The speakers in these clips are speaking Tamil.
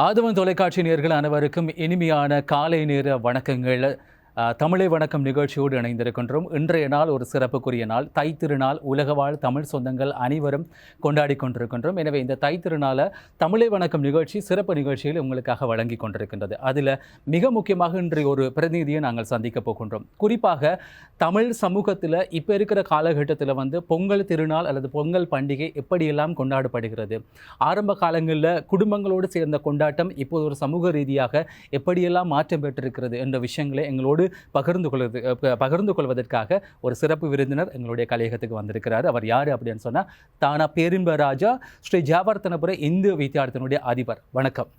ஆதவன் தொலைக்காட்சி நேர்கள் அனைவருக்கும் இனிமையான காலை நேர வணக்கங்கள். தமிழை வணக்கம் நிகழ்ச்சியோடு இணைந்திருக்கின்றோம். இன்றைய நாள் ஒரு சிறப்புக்குரிய நாள். தை திருநாள் உலகவாழ் தமிழ் சொந்தங்கள் அனைவரும் கொண்டாடி கொண்டிருக்கின்றோம். எனவே இந்த தை திருநாளை தமிழை வணக்கம் நிகழ்ச்சி சிறப்பு நிகழ்ச்சியில் உங்களுக்காக வழங்கி கொண்டிருக்கின்றது. அதில் மிக முக்கியமாக இன்றைய ஒரு பிரதிநிதியை நாங்கள் சந்திக்க போகின்றோம். குறிப்பாக தமிழ் சமூகத்தில் இப்போ இருக்கிற காலகட்டத்தில் வந்து பொங்கல் திருநாள் அல்லது பொங்கல் பண்டிகை எப்படியெல்லாம் கொண்டாடப்படுகிறது? ஆரம்ப காலங்களில் குடும்பங்களோடு சேர்ந்த கொண்டாட்டம் இப்போது ஒரு சமூக ரீதியாக எப்படியெல்லாம் மாற்றம் பெற்றிருக்கிறது என்ற விஷயங்களை எங்களோடு பகிர்ந்து கொள்வது பகிர்ந்து கொள்வதற்காக ஒரு சிறப்பு விருந்தினர் எங்களுடைய கலையகத்துக்கு வந்திருக்கிறார். அவர் யார் அப்படின்னு சொன்னால் தானா பேரின்ப ராஜா ஸ்ரீ ஜாவர்த்தனபுர இந்து வித்தியார்த்தனுடைய அதிபர். வணக்கம்.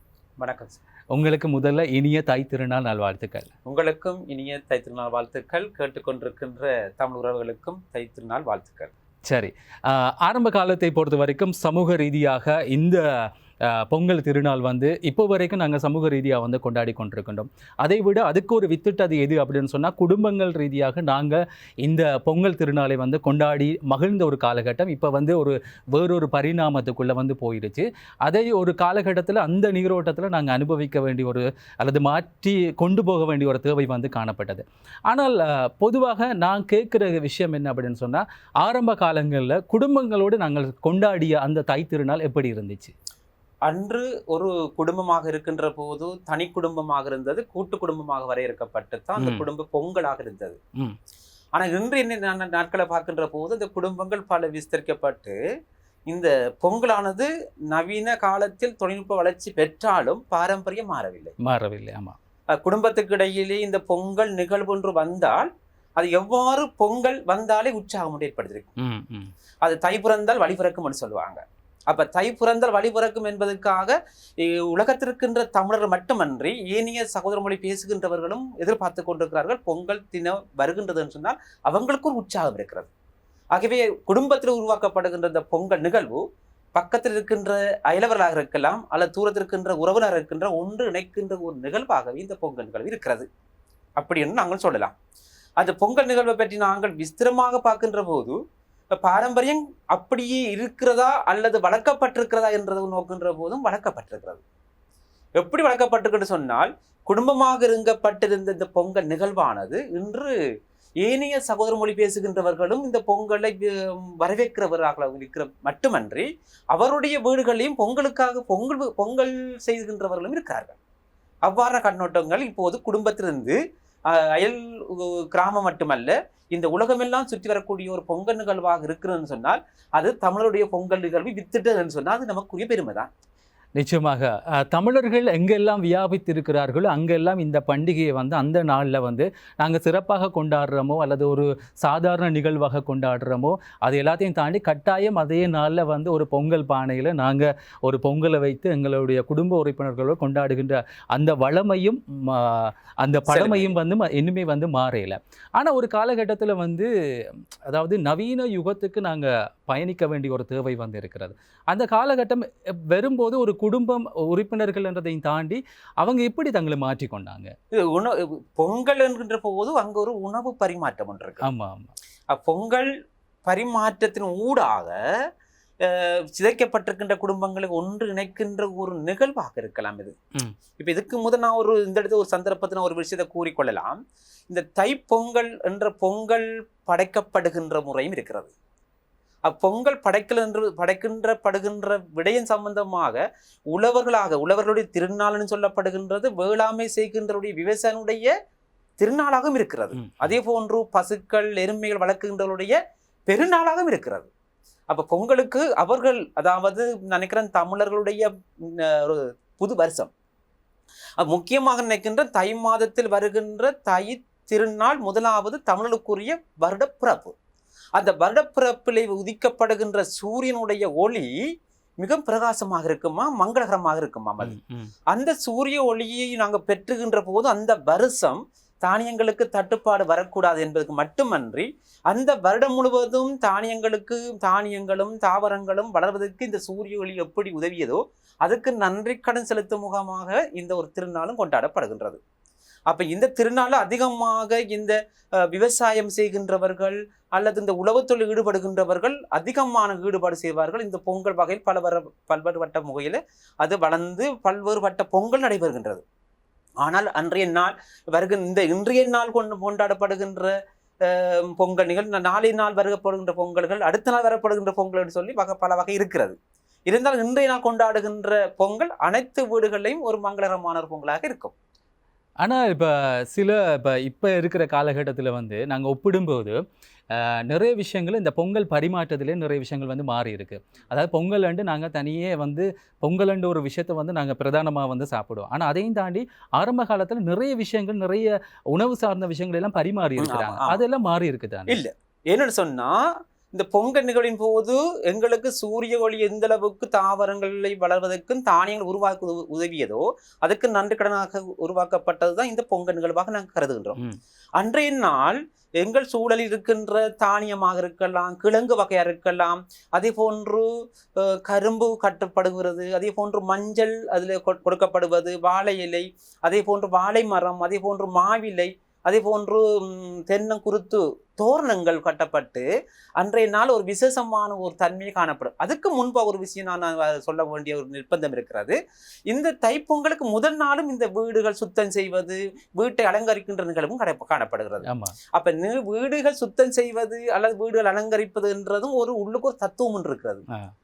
வணக்கம் சார். உங்களுக்கு முதல்ல இனிய தாய் திருநாள் நல்வாழ்த்துக்கள் உங்களுக்கும் இனிய தை திருநாள் வாழ்த்துக்கள். கேட்டுக்கொண்டிருக்கின்ற தமிழ் உறவுகளுக்கும் தை திருநாள் வாழ்த்துக்கள். சரி. ஆரம்ப காலத்தை பொறுத்த வரைக்கும் சமூக ரீதியாக இந்த பொங்கல் திருநாள் வந்து இப்போ வரைக்கும் நாங்கள் சமூக ரீதியாக வந்து கொண்டாடி கொண்டிருக்கின்றோம். அதை விட அதுக்கு ஒரு வித்துட்டது எது அப்படின்னு சொன்னால் குடும்பங்கள் ரீதியாக நாங்கள் இந்த பொங்கல் திருநாளை வந்து கொண்டாடி மகிழ்ந்த ஒரு காலகட்டம். இப்போ வந்து ஒரு வேறொரு பரிணாமத்துக்குள்ளே வந்து போயிடுச்சு அதை ஒரு காலகட்டத்தில் அந்த நீரோட்டத்தில் நாங்கள் அனுபவிக்க வேண்டிய ஒரு அல்லது மாற்றி கொண்டு போக வேண்டிய ஒரு தேவை வந்து காணப்பட்டது. ஆனால் பொதுவாக நான் கேட்குற விஷயம் என்ன அப்படின்னு சொன்னால் ஆரம்ப காலங்களில் குடும்பங்களோடு நாங்கள் கொண்டாடிய அந்த தை திருநாள் எப்படி இருந்துச்சு? அன்று ஒரு குடும்பமாக இருக்கின்ற போது தனி குடும்பமாக இருந்தது கூட்டு குடும்பமாக வரையறுக்கப்பட்டு தான் அந்த. குடும்ப பொங்கலாக இருந்தது. ம். ஆனா இன்று என்ன நாட்களை பார்க்கின்ற போது இந்த குடும்பங்கள் பல விஸ்தரிக்கப்பட்டு இந்த பொங்கலானது நவீன காலத்தில் தொழில்நுட்ப வளர்ச்சி பெற்றாலும் பாரம்பரியம் மாறவில்லை. மாறவில்லை ஆமாம் குடும்பத்துக்கு இடையிலே இந்த பொங்கல் நிகழ்வு ஒன்று வந்தால் அது எவ்வாறு பொங்கல் வந்தாலே உற்சாகம் ஏற்படுத்திருக்கு ம் ம். அது தை பிறந்தால் வழி பிறக்கும்னு சொல்லுவாங்க. அப்போ தை பிறந்தால் வழி பிறக்கும் என்பதற்காக உலகத்திற்கின்ற தமிழர் மட்டுமன்றி ஏனைய சகோதர மொழி பேசுகின்றவர்களும் எதிர்பார்த்து கொண்டிருக்கிறார்கள். பொங்கல் தினம் வருகின்றதுன்னு சொன்னால் அவங்களுக்கு ஒரு உற்சாகம் இருக்கிறது. ஆகவே குடும்பத்தில் உருவாக்கப்படுகின்ற இந்த பொங்கல் நிகழ்வு பக்கத்தில் இருக்கின்ற அயலவர்களாக இருக்கலாம் அல்லது தூரத்தில் இருக்கின்ற உறவினர் இருக்கின்ற ஒன்று இணைக்கின்ற ஒரு நிகழ்வாகவே இந்த பொங்கல் நிகழ்வு இருக்கிறது. அப்படின்னு நாங்கள் சொல்லலாம். அந்த பொங்கல் நிகழ்வை பற்றி நாங்கள் விஸ்திரமாக பார்க்கின்ற போது பாரம்பரியம் அப்படியே இருக்கிறதா அல்லது வளர்க்கப்பட்டிருக்கிறதா என்றதை நோக்கின்ற போதும் வளர்க்கப்பட்டிருக்கிறது. எப்படி வளர்க்கப்பட்டிருக்குன்னு சொன்னால் குடும்பமாக இருங்கப்பட்டிருந்த இந்த பொங்கல் நிகழ்வானது இன்று ஏனைய சகோதர மொழி பேசுகின்றவர்களும் இந்த பொங்கலை வரவேற்கிறவராக வரவேற்கிறவர்களாக இருக்கிற மட்டுமன்றி அவருடைய வீடுகளையும் பொங்கலுக்காக பொங்கல் பொங்கல் செய்கின்றவர்களும் இருக்கிறார்கள். அவ்வாறான கண்ணோட்டங்கள் இப்போது குடும்பத்திலிருந்து அயல் கிராமம் மட்டுமல்ல இந்த உலகமெல்லாம் சுற்றி வரக்கூடிய ஒரு பொங்கல் நிகழ்வாக இருக்கிறதுன்னு சொன்னால் அது தமிழருடைய பொங்கல் நிகழ்வு வித்துட்டதுன்னு சொன்னால் அது நமக்குரிய பெருமை தான் நிச்சயமாக. தமிழர்கள் எங்கெல்லாம் வியாபித்திருக்கிறார்களோ அங்கெல்லாம் இந்த பண்டிகையை வந்து அந்த நாளில் வந்து நாங்கள் சிறப்பாக கொண்டாடுறோமோ அல்லது ஒரு சாதாரண நிகழ்வாக கொண்டாடுறோமோ அது எல்லாத்தையும் தாண்டி கட்டாயம் அதே நாளில் வந்து ஒரு பொங்கல் பானையில் நாங்கள் ஒரு பொங்கலை வைத்து எங்களுடைய குடும்ப உறுப்பினர்களோடு கொண்டாடுகின்ற அந்த வளமையும் அந்த பழமையும் வந்து இன்னுமே வந்து மாறையில ஆனால் ஒரு காலகட்டத்தில் வந்து அதாவது நவீன யுகத்துக்கு நாங்கள் பயணிக்க வேண்டிய ஒரு தேவை வந்து இருக்கிறது. அந்த காலகட்டம் வரும்போது ஒரு குடும்பம் உறுப்பினர்கள் என்றதையும் தாண்டி அவங்க எப்படி தங்களை மாற்றிக்கொண்டாங்க இது உணவு பொங்கல் என்கின்ற போது அங்க ஒரு உணவு பரிமாற்றம் ஒன்று இருக்கு. ஆமா ஆமா. அப்ப பொங்கல் பரிமாற்றத்தின் ஊடாக சிதைக்கப்பட்டிருக்கின்ற குடும்பங்களை ஒன்று இணைக்கின்ற ஒரு நிகழ்வாக இருக்கலாம் இது. இப்ப இதுக்கு முதல் நான் ஒரு இந்த இடத்துல ஒரு சந்தர்ப்பத்தில் ஒரு விஷயத்தை கூறிக்கொள்ளலாம். இந்த தைப்பொங்கல் என்ற பொங்கல் படைக்கப்படுகின்ற முறையும் இருக்கிறது. அப்பொங்கல் படைக்கல் என்று படைக்கின்ற படுகின்ற விடயம் சம்பந்தமாக உழவர்களாக உழவர்களுடைய திருநாள்னு சொல்லப்படுகின்றது வேளாண்மை செய்கின்றவருடைய விவசாயினுடைய திருநாளாகவும் இருக்கிறது. அதே போன்று பசுக்கள் எருமைகள் வளர்க்கின்றவருடைய பெருநாளாகவும் இருக்கிறது. அப்ப பொங்கலுக்கு அவர்கள் அதாவது நினைக்கிறேன் தமிழர்களுடைய ஒரு புது வருஷம். முக்கியமாக நினைக்கின்ற தை மாதத்தில் வருகின்ற தை திருநாள் முதலாவது தமிழர்களுக்குரிய வருட பிறப்பு. அந்த வருடப்பிறப்பிலே உதிக்கப்படுகின்ற சூரியனுடைய ஒளி மிக பிரகாசமாக இருக்குமா மங்களகரமாக இருக்குமா அது. அந்த சூரிய ஒளியை நாங்கள் பெற்றுகின்ற போது அந்த வருஷம் தானியங்களுக்கு தட்டுப்பாடு வரக்கூடாது என்பதற்கு மட்டுமன்றி அந்த வருடம் முழுவதும் தானியங்களுக்கு தானியங்களும் தாவரங்களும் வளர்வதற்கு இந்த சூரிய ஒளி எப்படி உதவியதோ அதுக்கு நன்றி கடன் செலுத்தும் முகமாக இந்த ஒரு திருநாளும் கொண்டாடப்படுகின்றது அப்போ இந்த திருநாள் அதிகமாக இந்த விவசாயம் செய்கின்றவர்கள் அல்லது இந்த உழவுத்தொழில் ஈடுபடுகின்றவர்கள் அதிகமான ஈடுபாடு செய்வார்கள். இந்த பொங்கல் வகையில் பல வர பல்வேறுபட்ட முகையில் அது வளர்ந்து பல்வேறுபட்ட பொங்கல் நடைபெறுகின்றது. ஆனால் அன்றைய நாள் வருகின்ற இந்த இன்றைய நாள் கொண்டு கொண்டாடப்படுகின்ற பொங்கல் நிகழ் நாளை நாள் வருகப்படுகின்ற பொங்கல்கள் அடுத்த நாள் வரப்படுகின்ற பொங்கல் என்று சொல்லி வகை பல வகை இருக்கிறது. இருந்தாலும் இன்றைய நாள் கொண்டாடுகின்ற பொங்கல் அனைத்து வீடுகளையும் ஒரு மங்களகரமான ஒரு பொங்கலாக இருக்கும். ஆனால் இப்போ சில இப்போ இப்போ இருக்கிற காலகட்டத்தில் வந்து நாங்கள் ஒப்பிடும்போது நிறைய விஷயங்கள் இந்த பொங்கல் பரிமாற்றத்திலே நிறைய விஷயங்கள் வந்து மாறி இருக்கு அதாவது பொங்கல் அண்டு நாங்கள் தனியே வந்து பொங்கல்ன்ற ஒரு விஷயத்தை வந்து நாங்கள் பிரதானமாக வந்து சாப்பிடுவோம் ஆனால் அதையும் தாண்டி ஆரம்ப காலத்தில் நிறைய விஷயங்கள் நிறைய உணவு சார்ந்த விஷயங்கள் எல்லாம் பரிமாறி இருக்கிறாங்க. அதெல்லாம் மாறி இருக்குதானே இல்ல. என்னன்னு சொன்னா இந்த பொங்கல் நிகழ்வின் போது எங்களுக்கு சூரிய ஒளி எந்த அளவுக்கு தாவரங்களை வளர்வதற்கும் தானியங்கள் உருவாக்க உத- உதவியதோ அதுக்கு நன்றி கடனாக உருவாக்கப்பட்டதுதான் இந்த பொங்கல் நிகழ்வாக நாங்கள் கருதுகின்றோம். அன்றைய நாள் எங்கள் சூழலில் இருக்கின்ற தானியமாக இருக்கலாம் கிழங்கு வகையாக இருக்கலாம் அதே போன்று கரும்பு கட்டப்படுகிறது அதே போன்று மஞ்சள் அதில் கொடுக்கப்படுவது வாழை இலை அதே போன்று வாழை மரம் அதே போன்று மாவிலை அதே போன்று தென்னங்குருத்து தோரணங்கள் கட்டப்பட்டு அன்றைய நாள் ஒரு விசேஷமான ஒரு தன்மையை காணப்படும். அதுக்கு முன்பாக ஒரு விஷயம் நான் சொல்ல வேண்டிய ஒரு நிர்பந்தம் இருக்கிறது. இந்த தைப்பொங்கலுக்கு முதல் நாளும் இந்த வீடுகள் சுத்தம் செய்வது வீட்டை அலங்கரிக்கின்ற நிகழ்வும் காணப்படுகிறது. அப்ப வீடுகள் சுத்தம் செய்வது அல்லது வீடுகள் அலங்கரிப்பதுன்றதும் ஒரு உள்ளுக்கு ஒரு தத்துவம் ஒன்று இருக்கிறது.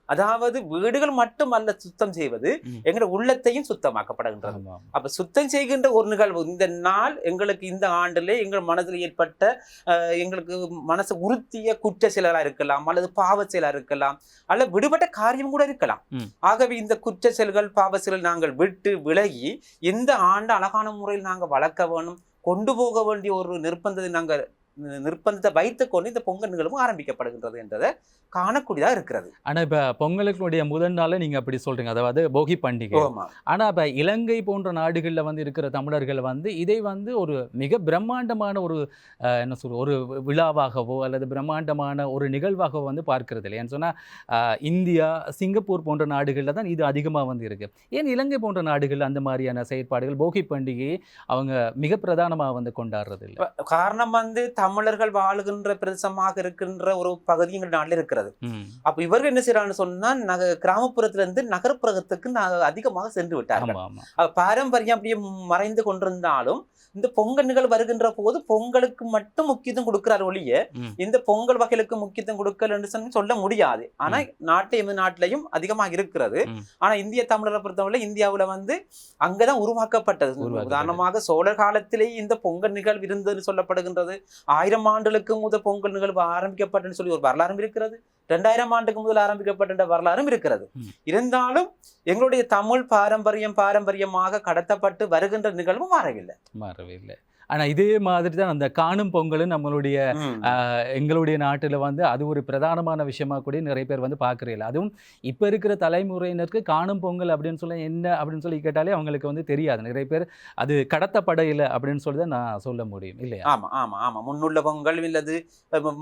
அதாவது வீடுகள் மட்டும் அல்ல சுத்தம் செய்வது ம். எங்களுடைய உள்ளத்தையும் சுத்தமாக்கப்படுகின்றது. அப்ப சுத்தம் செய்கின்ற ஒரு நிகழ்வு இந்த நாள் எங்களுக்கு இந்த ஆண்டிலே எங்கள் மனதில் ஏற்பட்ட அஹ், எங்களுக்கு மனசு உறுத்திய குற்ற செயலா இருக்கலாம் அல்லது பாவ செயலா இருக்கலாம் அல்லது விடுபட்ட காரியம் கூட இருக்கலாம். ஆகவே இந்த குற்ற செயல்கள் பாவ செயல்கள் நாங்கள் விட்டு விலகி இந்த ஆண்டு அழகான முறையில் நாங்கள் வளர்க்க வேணும் கொண்டு போக வேண்டிய ஒரு நிர்பந்தத்தை நாங்கள் நிர்பந்தத்தை வைத்துக்கொண்டு இந்த பொங்கல் நிகழ்வும் ஆரம்பிக்கப்படுகின்றது என்றதை காணக்கூடியதா இருக்கிறது. ஆனால் இப்போ பொங்கலுடைய முதல் நாளே நீங்கள் அப்படி சொல்கிறீங்க அதாவது போகி பண்டிகை. ஆனால் இப்போ இலங்கை போன்ற நாடுகளில் வந்து இருக்கிற தமிழர்கள் வந்து இதை வந்து ஒரு மிக பிரம்மாண்டமான ஒரு என்ன சொல்ற ஒரு விழாவாகவோ அல்லது பிரம்மாண்டமான ஒரு நிகழ்வாகவோ வந்து பார்க்கறது இல்லை ஏன்னு சொன்னால் இந்தியா சிங்கப்பூர் போன்ற நாடுகளில் தான் இது அதிகமாக வந்து இருக்குது ஏன் இலங்கை போன்ற நாடுகள் அந்த மாதிரியான செயற்பாடுகள் போகி பண்டிகையை அவங்க மிக பிரதானமாக வந்து கொண்டாடுறது இல்லை? காரணம் வந்து தமிழர்கள் வாழுகின்ற பிரதேசமாக இருக்கின்ற ஒரு பகுதி எங்கள் நாட்டில் இருக்கிறது. அப்ப இவர்கள் என்ன செய்யறாங்கன்னு சொன்னா நக கிராமப்புறத்துல இருந்து நகர்ப்புறத்துக்கு அதிகமாக சென்று விட்டார்கள். பாரம்பரியம் அப்படியே மறைந்து கொண்டிருந்தாலும் இந்த பொங்கல் நிகழ்வு வருகின்ற போது பொங்கலுக்கு மட்டும் முக்கியத்துவம் கொடுக்கிறார் ஒழிய. இந்த பொங்கல் வகைகளுக்கு முக்கியத்துவம் கொடுக்கல என்று சொல்லி சொல்ல முடியாது. ஆனா நாட்டை எமது நாட்டிலையும் அதிகமாக இருக்கிறது. ஆனா இந்திய தமிழரை பொறுத்தவரை இந்தியாவுல வந்து அங்கதான் உருவாக்கப்பட்டது. உருவாக்கப்பட்டது. உதாரணமாக சோழர் காலத்திலேயே இந்த பொங்கல் நிகழ்வு இருந்ததுன்னு சொல்லப்படுகின்றது. ஆயிரம் ஆண்டுகளுக்கு முதல் பொங்கல் நிகழ்வு ஆரம்பிக்கப்பட்டதுன்னு சொல்லி ஒரு வரலாறும் இருக்கிறது. ரெண்டாயிரம் ஆண்டுக்கு முதல் ஆரம்பிக்கப்பட்ட வரலாறும் இருக்கிறது. இருந்தாலும் எங்களுடைய தமிழ் பாரம்பரியம் பாரம்பரியமாக கடத்தப்பட்டு வருகின்ற நிகழ்வும் மாறவில்லை மாறவே இல்லை ஆனால் இதே மாதிரி தான் அந்த காணும் பொங்கலும் நம்மளுடைய எங்களுடைய நாட்டில் வந்து அது ஒரு பிரதானமான விஷயமா கூட நிறைய பேர் வந்து பார்க்குறீங்க அதுவும் இப்போ இருக்கிற தலைமுறையினருக்கு காணும் பொங்கல் அப்படின்னு சொல்ல என்ன அப்படின்னு சொல்லி கேட்டாலே அவங்களுக்கு வந்து தெரியாது. நிறைய பேர் அது கடத்தப்படையில அப்படின்னு சொல்லி தான் நான் சொல்ல முடியும் இல்லையா? ஆமா ஆமா ஆமா. முன்னுள்ள பொங்கல் இல்லது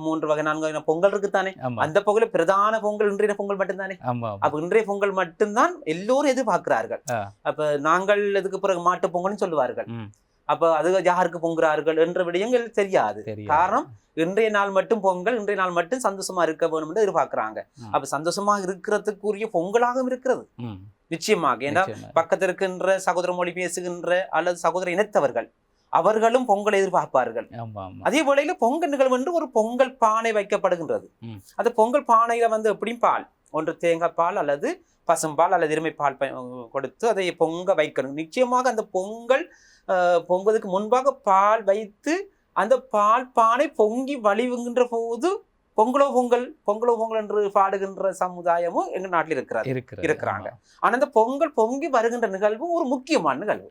மூன்று வகை நான்கு வகை பொங்கல் இருக்குத்தானே? ஆமா. அந்த பொங்கல் பிரதான பொங்கல் இன்றைய பொங்கல் மட்டும்தானே? ஆமா ஆமா. அப்ப இன்றைய பொங்கல் மட்டும்தான் எல்லோரும் எதிர்பார்க்கிறார்கள். அப்ப நாங்கள் இதுக்கு பிறகு மாட்டு பொங்கல்னு சொல்லுவார்கள். அப்ப அது யாருக்கு பொங்குறார்கள் என்ற விடயங்கள் தெரியாது. காரணம் இன்றைய நாள் மட்டும் பொங்கல் இன்றைய நாள் மட்டும் சந்தோஷமா இருக்க வேணும் என்று எதிர்பார்க்கிறாங்க. அப்ப சந்தோஷமா இருக்கிறதுக்குரிய பொங்கலாகவும் இருக்கிறது. நிச்சயமாக. ஏன்னா. பக்கத்தில் இருக்கின்ற சகோதர மொழி பேசுகின்ற அல்லது சகோதர இனத்தவர்கள் அவர்களும் பொங்கலை எதிர்பார்ப்பார்கள். அதே வேளையில பொங்கல் நிகழ்வு என்று ஒரு பொங்கல் பானை வைக்கப்படுகின்றது. அந்த பொங்கல் பானையில வந்து எப்படியும் பால் ஒன்று தேங்காய் பால் அல்லது பசும்பால் அல்லது எருமை பால் கொடுத்து அதை பொங்க வைக்கணும். நிச்சயமாக அந்த பொங்கல் பொங்குவதற்கு முன்பாக பால் வைத்து அந்த பால் பானை பொங்கி வழிவுகின்ற போது பொங்கலோ பொங்கல் பொங்கலோ பொங்கல் என்று பாடுகின்ற சமுதாயமும் எங்க நாட்டில் இருக்கிறார் இருக்கிறாங்க. ஆமா. ஆனா அந்த பொங்கல் பொங்கி வருகின்ற நிகழ்வும் ஒரு முக்கியமான நிகழ்வு.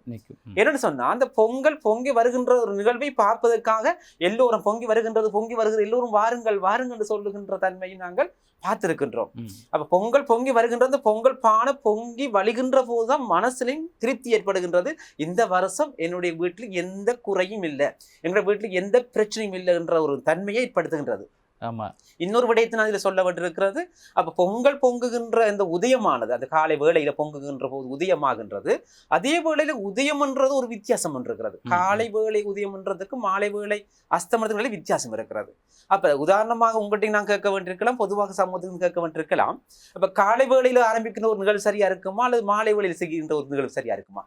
என்னன்னு சொன்னா அந்த பொங்கல் பொங்கி வருகின்ற ஒரு நிகழ்வை பார்ப்பதற்காக எல்லோரும் பொங்கி வருகின்றது பொங்கி வருகிற எல்லோரும் வாருங்கள் வாருங்கள் என்று சொல்லுகின்ற தன்மையை நாங்கள் பார்த்திருக்கின்றோம். அப்ப பொங்கல் பொங்கி வருகின்றது பொங்கல் பானை பொங்கி வழிகின்ற போதுதான் மனசுலையும் திருப்தி ஏற்படுகின்றது இந்த வருஷம் என்னுடைய வீட்டில் எந்த குறையும் இல்லை எங்களுடைய வீட்டில் எந்த பிரச்சனையும் இல்லை என்ற ஒரு தன்மையை ஏற்படுத்துகின்றது ஆமா. இன்னொரு விடயத்தின் அதில் சொல்லப்பட்டிருக்கிறது அப்ப பொங்கல் பொங்குகின்ற இந்த உதயமானது அந்த காலை வேளையில பொங்குகின்ற போது உதயமாகின்றது அதே வேளையில உதயம்ன்றது ஒரு வித்தியாசம் இருக்கிறது. காலை வேளை உதயம்ன்றதுக்கு மாலை வேளை அஸ்தமனத்துக்கு வித்தியாசம் இருக்கிறது. அப்ப உதாரணமாக உங்கள்கிட்ட நான் கேட்க வேண்டியிருக்கலாம் பொதுவாக சமூகத்துக்கு கேட்க வேண்டியிருக்கலாம். அப்ப காலை வேளையில ஆரம்பிக்கிற ஒரு நிகழ்வு சரியா இருக்குமா? அல்லது மாலை வேளையில செய்கின்ற ஒரு நிகழ்வு சரியா இருக்குமா?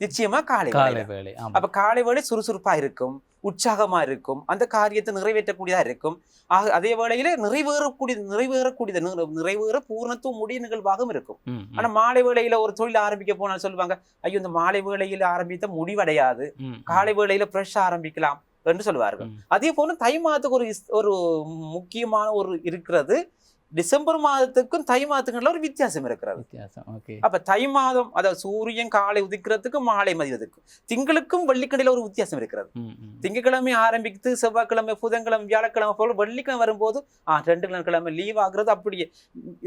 நிச்சயமா காலை காலை. வேலை அப்ப காலை வேளை சுறுசுறுப்பா இருக்கும். உற்சாகமா இருக்கும். அந்த காரியத்தை நிறைவேற்றக்கூடியதா இருக்கும். ஆக அதே வேளையில நிறைவேறக்கூடிய நிறைவேறக்கூடியது நிறை- நிறைவேற பூர்ணத்துவம் முடிய நிகழ்வாகவும் இருக்கும். ம், ம், ஆனா மாலை வேளையில ஒரு தொழில் ஆரம்பிக்க போனால் சொல்லுவாங்க ஐயோ இந்த மாலை வேளையில ஆரம்பித்த முடிவடையாது. காலை வேளையில ஃப்ரெஷ் ஆரம்பிக்கலாம். என்று சொல்லுவார்கள். அதே போல தை மாதத்துக்கு ஒரு ஒரு முக்கியமான ஒரு இருக்கிறது டிசம்பர் மாதத்துக்கும் தை மாதத்துக்குள்ள ஒரு வித்தியாசம் இருக்கிறது வித்தியாசம் ஓகே அப்ப தை மாதம் அதாவது சூரியன் காலை உதிக்கிறதுக்கும் மாலை மதியத்துக்கும் திங்களுக்கும் வெள்ளிக்கடையில ஒரு வித்தியாசம் இருக்கிறது ம், ம். திங்கட்கிழமை ஆரம்பித்து செவ்வாய்க்கிழமை புதன்கிழமை வியாழக்கிழமை போல வெள்ளிக்கிழமை வரும்போது ஆ ரெண்டு கிழமை லீவ் ஆகுறது அப்படியே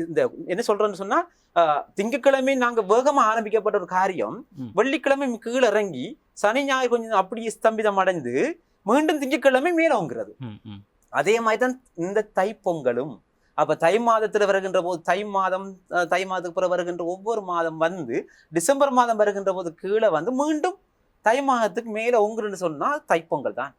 இந்த என்ன சொல்றேன்னு சொன்னா ஆ, திங்கட்கிழமை நாங்க வேகமா ஆரம்பிக்கப்பட்ட ஒரு காரியம். வெள்ளிக்கிழமை கீழே இறங்கி சனி ஞாயிறு கொஞ்சம் அப்படியே ஸ்தம்பிதம் அடைந்து மீண்டும் திங்கட்கிழமை மேலோங்கிறது. அதே மாதிரி தான் இந்த தைப்பொங்கலும் அப்ப தை மாதத்துல வருகின்ற போது தை மாதம் தை மாதத்துக்கு பிறகு வருகின்ற ஒவ்வொரு மாதம் வந்து டிசம்பர் மாதம் வருகின்ற போது கீழே வந்து மீண்டும் தை மாதத்துக்கு மேல ஒங்குன்னு சொன்னா தைப்பொங்கல் தான்.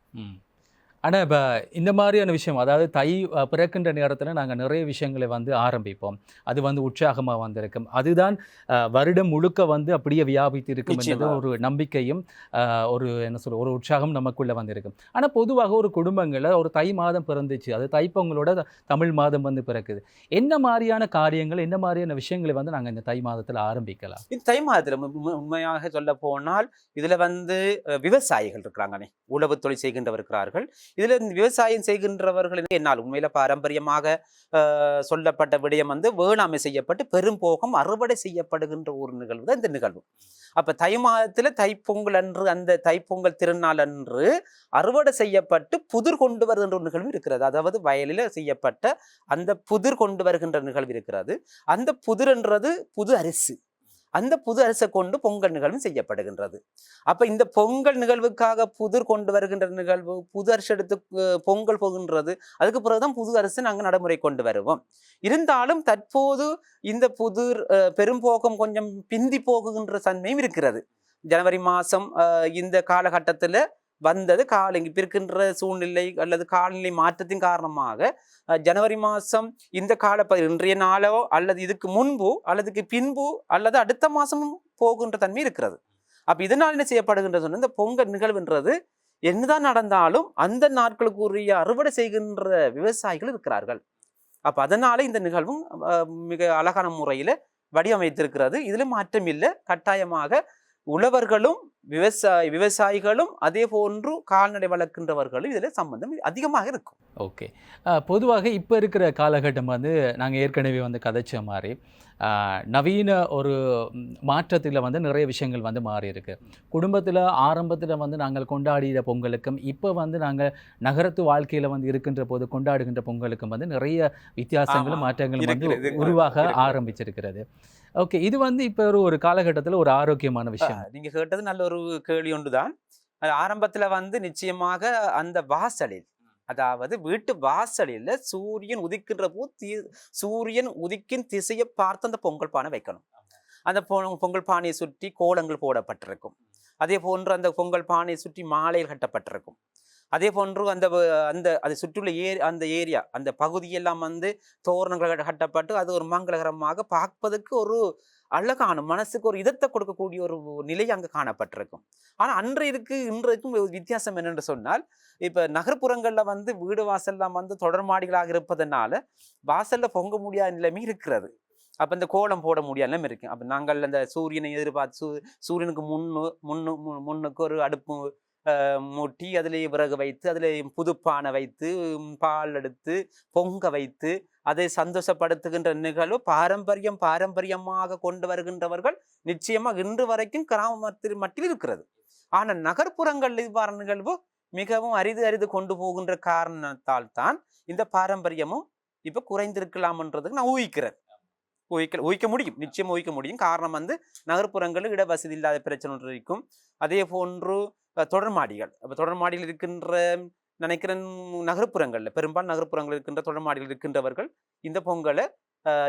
ம். ஆனா இப்போ இந்த மாதிரியான விஷயம் அதாவது தை பிறக்கின்ற நேரத்தில் நாங்கள் நிறைய விஷயங்களை வந்து ஆரம்பிப்போம். அது வந்து உற்சாகமாக வந்திருக்கும். அதுதான் வருடம் முழுக்க வந்து அப்படியே வியாபித்து இருக்கும் நிச்சயமா. ஒரு நம்பிக்கையும் ஒரு என்ன சொல்ற ஒரு உற்சாகம் நமக்குள்ள வந்திருக்கும். ஆனால் பொதுவாக ஒரு குடும்பங்களில் ஒரு தை மாதம் பிறந்துச்சு. அது தைப்பொங்கலோட தமிழ் மாதம் வந்து பிறக்குது. என்ன மாதிரியான காரியங்கள் என்ன மாதிரியான விஷயங்களை வந்து நாங்கள் இந்த தை மாதத்தில் ஆரம்பிக்கலாம்? இது தை மாதத்துல உண்மை- உண்மை- உண்மையாக சொல்ல போனால் இதுல வந்து விவசாயிகள் இருக்கிறாங்கனே உழவு தொழில் செய்கின்றவர் இருக்கிறார்கள். இதில் இந்த விவசாயம் செய்கின்றவர்கள் என்னால் உண்மையில் பாரம்பரியமாக சொல்லப்பட்ட விடயம் வந்து வேளாண்மை செய்யப்பட்டு பெரும்போகம் அறுவடை செய்யப்படுகின்ற ஒரு நிகழ்வு தான் இந்த நிகழ்வு. அப்போ தை மாதத்தில் தைப்பொங்கல் அன்று அந்த தைப்பொங்கல் திருநாள் அன்று அறுவடை செய்யப்பட்டு புதிர் கொண்டு வருகின்ற ஒரு நிகழ்வு இருக்கிறது. அதாவது வயலில் செய்யப்பட்ட அந்த புதிர் கொண்டு வருகின்ற நிகழ்வு இருக்கிறது. அந்த புதிர்ன்றது புது அரிசி. அந்த புது அரசை கொண்டு பொங்கல் நிகழ்வு செய்யப்படுகின்றது. அப்போ இந்த பொங்கல் நிகழ்வுக்காக புதிர் கொண்டு வருகின்ற நிகழ்வு புது அரசு எடுத்து பொங்கல் போகின்றது அதுக்கு பிறகுதான் புது அரசு நாங்கள் நடைமுறை கொண்டு வருவோம். இருந்தாலும் தற்போது இந்த புதிர் பெரும்போக்கம் கொஞ்சம் பிந்தி போகுகின்ற தன்மையும் இருக்கிறது. ஜனவரி மாதம் இந்த காலகட்டத்தில் வந்தது. கால இங்கே பிற்கின்ற சூழ்நிலை அல்லது காலநிலை மாற்றத்தின் காரணமாக ஜனவரி மாதம் இந்த கால இன்றைய நாளோ அல்லது இதுக்கு முன்பு அல்லதுக்கு பின்பு அல்லது அடுத்த மாதமும் போகின்ற தன்மை இருக்கிறது. அப்போ இதனால் என்ன செய்யப்படுகின்றது இந்த பொங்கல் நிகழ்வுன்றது என்னதான் நடந்தாலும் அந்த நாட்களுக்குரிய அறுவடை செய்கின்ற விவசாயிகள் இருக்கிறார்கள். அப்போ அதனால இந்த நிகழ்வும் மிக அழகான முறையில் வடிவமைத்திருக்கிறது. இதில் மாற்றம் இல்லை கட்டாயமாக உழவர்களும் விவசாய விவசாயிகளும் அதே போன்று கால்நடை வளர்க்கின்றவர்களும் இதுல சம்பந்தம் அதிகமாக இருக்கும் ஓகே பொதுவாக இப்போ இருக்கிற காலகட்டம் வந்து நாங்கள் ஏற்கனவே வந்து கதைச்ச மாதிரி நவீன ஒரு மாற்றத்தில் வந்து நிறைய விஷயங்கள் வந்து மாறி இருக்கு குடும்பத்தில் ஆரம்பத்தில் வந்து நாங்கள் கொண்டாடிய பொங்கலுக்கும் இப்போ வந்து நாங்கள் நகரத்து வாழ்க்கையில் வந்து இருக்கின்ற போது கொண்டாடுகின்ற பொங்கலுக்கும் வந்து நிறைய வித்தியாசங்களும் மாற்றங்களும் வந்து. உருவாக. ஆரம்பிச்சிருக்கிறது ஓகே. இது வந்து இப்போ ஒரு ஒரு காலகட்டத்தில் ஒரு ஆரோக்கியமான விஷயம். நீங்க கேட்டது நல்ல ஒரு கேள்வி ஒன்றுதான் அது ஆரம்பத்துல வந்து நிச்சயமாக அந்த வாசலில் அதாவது வீட்டு வாசலில் சூரியன் உதிக்கின்ற போது சூரியன் உதிக்கின் திசையை பார்த்து அந்த பொங்கல் பானை வைக்கணும். அந்த பொ- பொங்கல் பானையை சுற்றி கோலங்கள் போடப்பட்டிருக்கும். அதே போன்று அந்த பொங்கல் பானையை சுற்றி மாலைகள் கட்டப்பட்டிருக்கும். அதே போன்று அந்த அந்த அதை சுற்றியுள்ள ஏரி அந்த ஏரியா அந்த பகுதியெல்லாம் வந்து தோரணங்கள் கட்ட- கட்டப்பட்டு அது ஒரு மங்களகரமாக பார்ப்பதற்கு ஒரு அழகான மனசுக்கு ஒரு இதத்தை கொடுக்கக்கூடிய ஒரு நிலை அங்கே காணப்பட்டிருக்கும். ஆனால் அன்றைக்கு இன்றைக்கும் வித்தியாசம் என்னென்று சொன்னால் இப்போ நகர்ப்புறங்களில் வந்து வீடு வாசல்லாம் வந்து தொடர் மாடிகளாக இருப்பதனால வாசலில் பொங்க முடியாத நிலைமை இருக்கிறது. அப்போ இந்த கோலம் போட முடியாத நிலைமை அப்போ நாங்கள் அந்த சூரியனை எதிர்பார்த்து சூ- சூரியனுக்கு முன்னு முன்னு மு- முன்னுக்கு ஒரு அடுப்பு மூட்டி அதிலே விறகு வைத்து அதிலே புதுப்பானை வைத்து பால் எடுத்து பொங்க வைத்து அதை சந்தோஷப்படுத்துகின்ற நிகழ்வு பாரம்பரியம் பாரம்பரியமாக கொண்டு வருகின்றவர்கள் நிச்சயமா இன்று வரைக்கும் கிராமத்தில் மட்டில் இருக்கிறது. ஆனால் நகர்ப்புறங்கள் இவ்வாறு நிகழ்வு மிகவும் அரிது அரிது கொண்டு போகின்ற காரணத்தால் தான் இந்த பாரம்பரியமும் இப்போ குறைந்திருக்கலாம்ன்றதுக்கு நான் ஊகிக்கிறேன். ஊகிக்க ஊகிக்க முடியும். நிச்சயம் ஊகிக்க முடியும். காரணம் வந்து நகர்ப்புறங்களில் இட வசதி இல்லாத பிரச்சனை ஒன்று இருக்கும். அதே போன்று அஹ், தொடர்மாடிகள். தொடர் தொடர்மாடியில் இருக்கின்ற நினைக்கிறேன் நகர்ப்புறங்களில் பெரும்பாலும் நகர்ப்புறங்களில் இருக்கின்ற தொடர்மாடிகள் இருக்கின்றவர்கள் இந்த பொங்கலை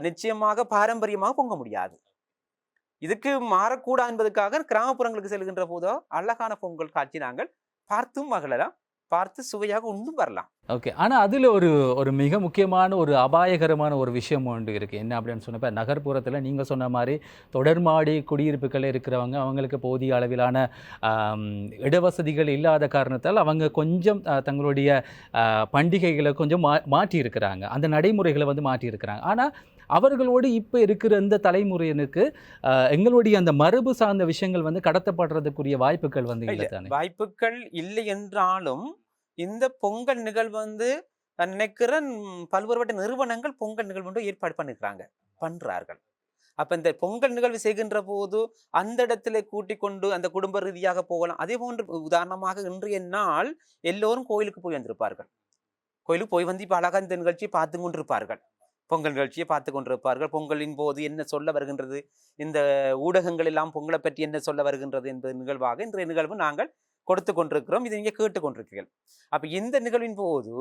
நிச்சயமாக பாரம்பரியமாக பொங்க முடியாது. இதுக்கு மாறக்கூடாது என்பதற்காக கிராமப்புறங்களுக்கு செல்கின்ற போதோ அழகான பொங்கல் காட்சி நாங்கள் பார்த்தும் மகளலாம் பார்த்து சுவையாக உண்டும் வரலாம். ஓகே ஆனா அதுல ஒரு ஒரு மிக முக்கியமான ஒரு அபாயகரமான ஒரு விஷயம் ஒன்று இருக்கு. என்ன அப்படின்னு சொன்னப்ப நகர்ப்புறத்துல நீங்க சொன்ன மாதிரி தொடர்மாடி குடியிருப்புகள் இருக்கிறவங்க அவங்களுக்கு போதிய அளவிலான இடவசதிகள் இல்லாத காரணத்தால் அவங்க கொஞ்சம் தங்களுடைய பண்டிகைகளை கொஞ்சம் மா மாற்றி இருக்கிறாங்க அந்த நடைமுறைகளை வந்து மாற்றி இருக்கிறாங்க ஆனா அவர்களோடு இப்போ இருக்கிற இந்த தலைமுறையினருக்கு எங்களுடைய அந்த மரபு சார்ந்த விஷயங்கள் வந்து கடத்தப்படுறதுக்குரிய வாய்ப்புகள் வந்து இல்லை. வாய்ப்புகள் இல்லை என்றாலும் இந்த பொங்கல் நிகழ்வு வந்து நான் நினைக்கிறேன் பல்வேறுபட்ட நிறுவனங்கள் பொங்கல் நிகழ்வு ஒன்று ஏற்பாடு பண்ணிருக்கிறாங்க பண்றார்கள். அப்ப இந்த பொங்கல் நிகழ்வு செய்கின்ற போது அந்த இடத்துல கூட்டிக் கொண்டு அந்த குடும்ப ரீதியாக போகலாம். அதே போன்று உதாரணமாக இன்றைய நாள் எல்லோரும் கோயிலுக்கு போய் வந்திருப்பார்கள். கோயிலுக்கு போய் வந்து இப்போ அழகாக இந்த நிகழ்ச்சியை பார்த்து கொண்டிருப்பார்கள். பொங்கல் நிகழ்ச்சியை பார்த்து கொண்டிருப்பார்கள். பொங்கலின் போது என்ன சொல்ல வருகின்றது? இந்த ஊடகங்கள் எல்லாம் பொங்கலை பற்றி என்ன சொல்ல வருகின்றது என்பது நிகழ்வாக இன்றைய நிகழ்வு நாங்கள் கொடுத்து கொண்டிருக்கிறோம். இதை நீங்கள் கேட்டு அப்போ இந்த நிகழ்வின் போது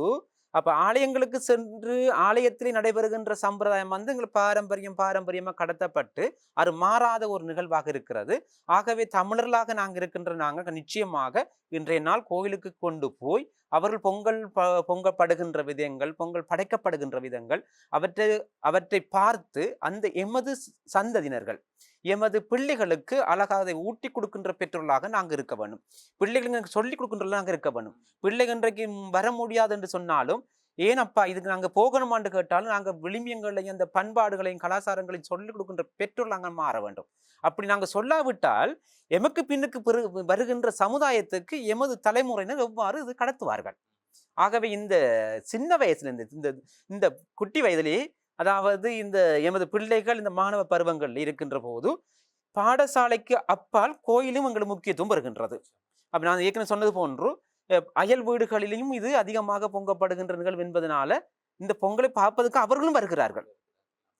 அப்போ ஆலயங்களுக்கு சென்று ஆலயத்திலே நடைபெறுகின்ற சம்பிரதாயம் வந்து எங்கள் பாரம்பரியம் பாரம்பரியமாக கடத்தப்பட்டு அது மாறாத ஒரு நிகழ்வாக இருக்கிறது. ஆகவே தமிழர்களாக நாங்கள் இருக்கின்ற நாங்கள் நிச்சயமாக இன்றைய நாள் கோவிலுக்கு கொண்டு போய் அவர்கள் பொங்கல் ப பொங்கப்படுகின்ற விதங்கள் பொங்கல் படைக்கப்படுகின்ற விதங்கள் அவற்றை அவற்றை பார்த்து அந்த எமது சந்ததியினர்கள் எமது பிள்ளைகளுக்கு அழகாக அதை ஊட்டி கொடுக்கின்ற பெற்றோர்களாக நாங்கள் இருக்க வேண்டும் பிள்ளைகளுக்கு சொல்லிக் கொடுக்கின்றவர்களாக நாங்கள் இருக்க வேணும். பிள்ளைகள் இன்றைக்கு வர முடியாது என்று சொன்னாலும் ஏனப்பா இதுக்கு நாங்கள் போகணுமான்னு கேட்டாலும் நாங்கள் விளிம்பியங்களையும் அந்த பண்பாடுகளையும் கலாச்சாரங்களையும் சொல்லிக் கொடுக்கின்ற பெற்றோர் நாங்கள் மாற வேண்டும். அப்படி நாங்கள் சொல்லாவிட்டால் எமக்கு பின்னுக்கு வருகின்ற சமுதாயத்துக்கு எமது தலைமுறையினர் எவ்வாறு இது கடத்துவார்கள்? ஆகவே இந்த சின்ன வயசுலேருந்து இந்த இந்த குட்டி வயதிலே அதாவது இந்த எமது பிள்ளைகள் இந்த மாணவ பருவங்கள் இருக்கின்ற போது பாடசாலைக்கு அப்பால் கோயிலும் எங்களுக்கு முக்கியத்துவம் வருகின்றது அப்படி நான் ஏற்கனவே சொன்னது போன்று அயல் வீடுகளிலும் இது அதிகமாக பொங்கப்படுகின்ற நிகழ்வு என்பதனால இந்த பொங்கலை பார்ப்பதற்கு அவர்களும் வருகிறார்கள்.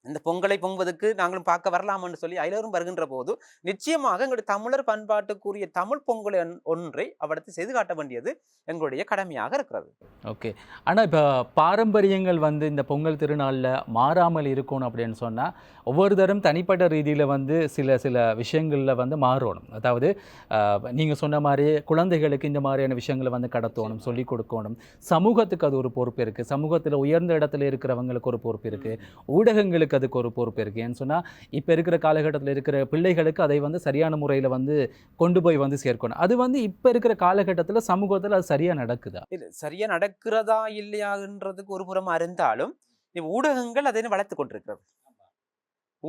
இந்த பொங்கலை பொங்குவதற்கு நாங்களும் பார்க்க வரலாம்னு சொல்லி அயலரும் வருகின்ற போது நிச்சயமாக எங்களுடைய தமிழர் பண்பாட்டுக்குரிய தமிழ் பொங்கலை ஒன்- ஒன்றை அவடத்தை செய்து காட்ட வேண்டியது எங்களுடைய கடமையாக இருக்கிறது. ஓகே. ஆனால் இப்போ பாரம்பரியங்கள் வந்து இந்த பொங்கல் திருநாளில் மாறாமல் இருக்கணும் அப்படின்னு சொன்னால் ஒவ்வொரு தரம் தனிப்பட்ட ரீதியில் வந்து சில சில விஷயங்களில் வந்து மாறணும். அதாவது நீங்கள் சொன்ன மாதிரி குழந்தைகளுக்கு இந்த மாதிரியான விஷயங்களை வந்து கடத்தணும் சொல்லிக் கொடுக்கணும். சமூகத்துக்கு அது ஒரு பொறுப்பு இருக்குது சமூகத்தில் உயர்ந்த இடத்துல இருக்கிறவங்களுக்கு ஒரு பொறுப்பு இருக்குது ஊடகங்களுக்கு அதுக்கு ஒரு பொறுப்பு இருக்குது ஏன்னு சொன்னால் இப்போ இருக்கிற காலகட்டத்தில் இருக்கிற பிள்ளைகளுக்கு அதை வந்து சரியான முறையில் வந்து கொண்டு போய் வந்து சேர்க்கணும். அது வந்து இப்போ இருக்கிற காலகட்டத்தில் சமூகத்தில் அது சரியாக நடக்குதா? இல்லை சரியா நடக்கிறதா இல்லையான்றதுக்கு ஒரு புறம் இருந்தாலும் ஊடகங்கள் அதை வளர்த்து கொண்டிருக்கிறது.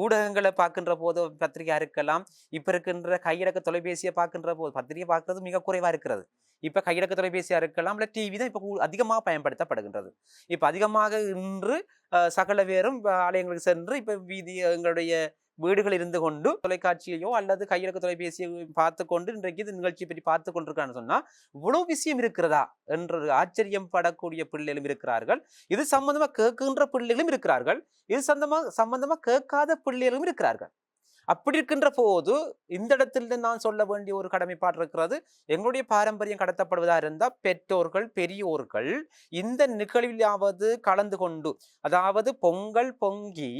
ஊடகங்களை பார்க்கின்ற போது பத்திரிகையாக இருக்கலாம் இப்போ இருக்கின்ற கையடக்க தொலைபேசியை பார்க்கின்ற போது பத்திரிகை பார்க்கறது மிக குறைவாக இருக்கிறது. இப்போ கையடக்க தொலைபேசியாக இருக்கலாம் இல்லை டிவி தான் இப்போ அதிகமாக பயன்படுத்தப்படுகின்றது. இப்போ அதிகமாக இன்று சகல பேரும் ஆலயங்களுக்கு சென்று இப்போ வீதி எங்களுடைய வீடுகள் இருந்து கொண்டு தொலைக்காட்சியையோ அல்லது கையடக்க தொலைபேசியை பார்த்து கொண்டு இன்றைக்கு இது நிகழ்ச்சியை பற்றி பார்த்து கொண்டிருக்கான்னு சொன்னா இவ்வளவு விஷயம் இருக்கிறதா என்ற ஆச்சரியம் படக்கூடிய பிள்ளைகளும் இருக்கிறார்கள். இது சம்பந்தமா கேட்கின்ற பிள்ளைகளும் இருக்கிறார்கள். இது சம்பந்தமா சம்பந்தமா கேட்காத பிள்ளைகளும் இருக்கிறார்கள். அப்படி இருக்கின்ற போது இந்த இடத்துல நான் சொல்ல வேண்டிய ஒரு கடமைப்பாடு இருக்கிறது. எங்களுடைய பாரம்பரியம் கடத்தப்படுவதாக இருந்தால் பெற்றோர்கள் பெரியோர்கள் இந்த நிகழ்விலாவது கலந்து கொண்டு அதாவது பொங்கல் பொங்கி